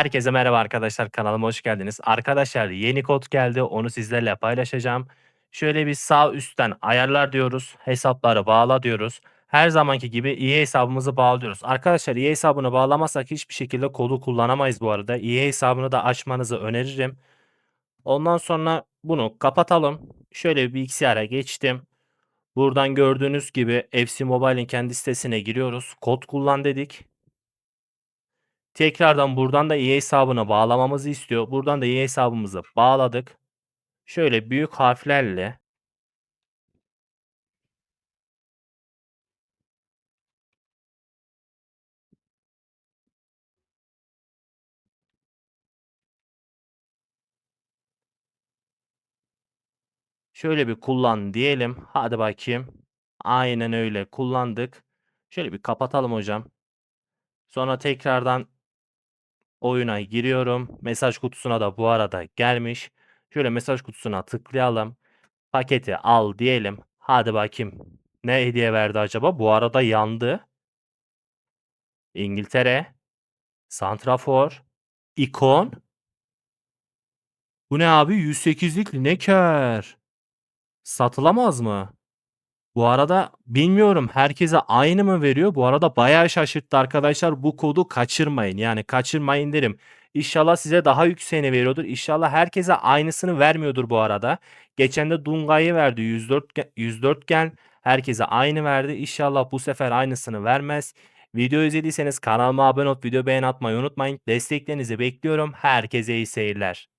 Herkese merhaba arkadaşlar, kanalıma hoş geldiniz. Arkadaşlar yeni kod geldi, onu sizlerle paylaşacağım. Şöyle bir sağ üstten ayarlar diyoruz, hesapları bağla diyoruz. Her zamanki gibi iyi hesabımızı bağlıyoruz. Arkadaşlar iyi hesabını bağlamazsak hiçbir şekilde kodu kullanamayız bu arada. İyi hesabını da açmanızı öneririm. Ondan sonra bunu kapatalım. Şöyle bir bilgisayara geçtim. Buradan gördüğünüz gibi FC Mobile'in kendi sitesine giriyoruz. Kod kullan dedik. Tekrardan buradan da iyi hesabına bağlamamızı istiyor. Buradan da iyi hesabımızı bağladık. Şöyle büyük harflerle şöyle bir kullan diyelim. Hadi bakayım. Aynen öyle kullandık. Şöyle bir kapatalım hocam. Sonra tekrardan oyuna giriyorum. Mesaj kutusuna da bu arada gelmiş. Şöyle mesaj kutusuna tıklayalım. Paketi al diyelim. Hadi bakayım. Ne hediye verdi acaba? Bu arada yandı. İngiltere. Santrafor. ikon. Bu ne abi? 108'lik Lineker. Satılamaz mı? Bu arada bilmiyorum herkese aynı mı veriyor? Bu arada bayağı şaşırttı arkadaşlar. Bu kodu kaçırmayın. Yani kaçırmayın derim. İnşallah size daha yükseğini veriyordur. İnşallah herkese aynısını vermiyordur bu arada. Geçen de Dungay'ı verdi 104 ge- 104 gen. Herkese aynı verdi. İnşallah bu sefer aynısını vermez. Video izlediyseniz kanalıma abone olup video beğen atmayı unutmayın. Desteklerinizi bekliyorum. Herkese iyi seyirler.